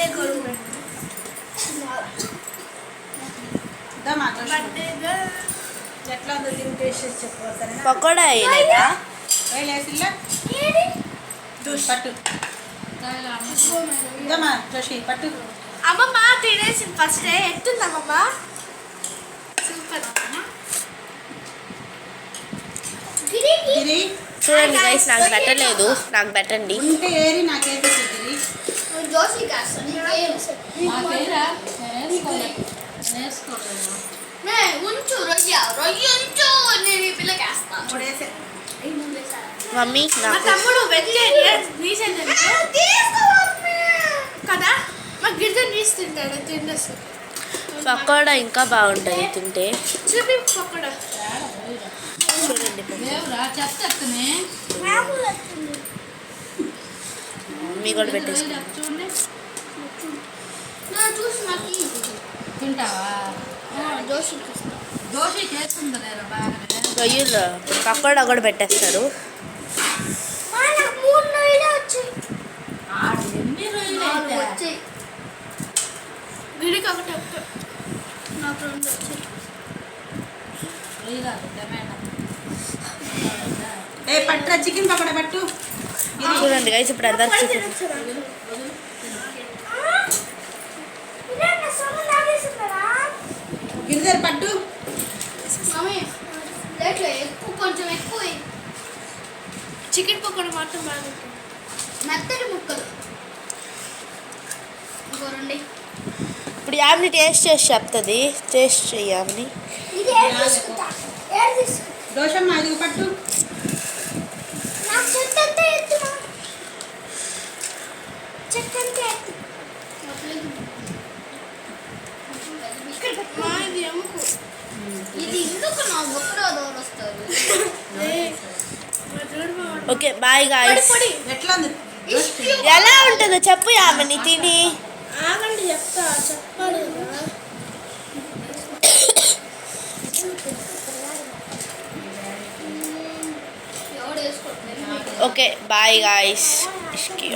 Birthday కొడుకు ఎట్లా ఉందో దీని టేస్ట్ చెప్పవచ్చు పకోడా వేయలేదా? వేయలేసిల్లా పట్టు. జోషి పట్టు. అమ్మమ్మ తినేసింది ఫస్ట్ ఎత్తుందమ్మమ్మ చూడండి గైస్ నాకు పెట్టలేదు నాకు పెట్టండి మమ్మీ తమ్ముడు కదా? మా గిరిజన్ నీస్ తింటాడు తిండేసి. పకోడా ఇంకా బాగుంటుంది తింటే. చూపి పక్కడా చూడండి మమ్మీ కూడా రొయ్యలు పకోడా కూడా పెట్టేస్తారు. వీడికి ఒకటి ఏ పట్టురా చికెన్ పకోడా పట్టు. చూడండి గైస్ ఇప్పుడు చికెన్ గిరిజర్ పట్టు. ఎక్కువ కొంచెం ఎక్కువ చికెన్ పకోడా మాత్రం బాగా మెత్తటి ముక్కలు. ఇంకో రెండు ఇప్పుడు యామిని టేస్ట్ చేసి చెప్తుంది. టేస్ట్ చెయ్యామని ఇది ఏడు తీసుకుంటా? ఏడు తీసుకుంటా? దోషమ్మ అది పట్టు. నాకు చెట్టు అంతా ఎత్తునా చెట్టు అంతా ఎత్తు ఇది ఎముకు ఇది ఎందుకు నా ఒక్కరో దూరం వస్తారు ఓకే బాయ్ గాయస్. ఎట్లా ఉంది? జోషి ఎలా ఉంటుందో చెప్పు యామిని తిని. ఆగండి చెప్తా చెప్పాలి ఓకే బాయ్ గాయస్. ఇష్కి.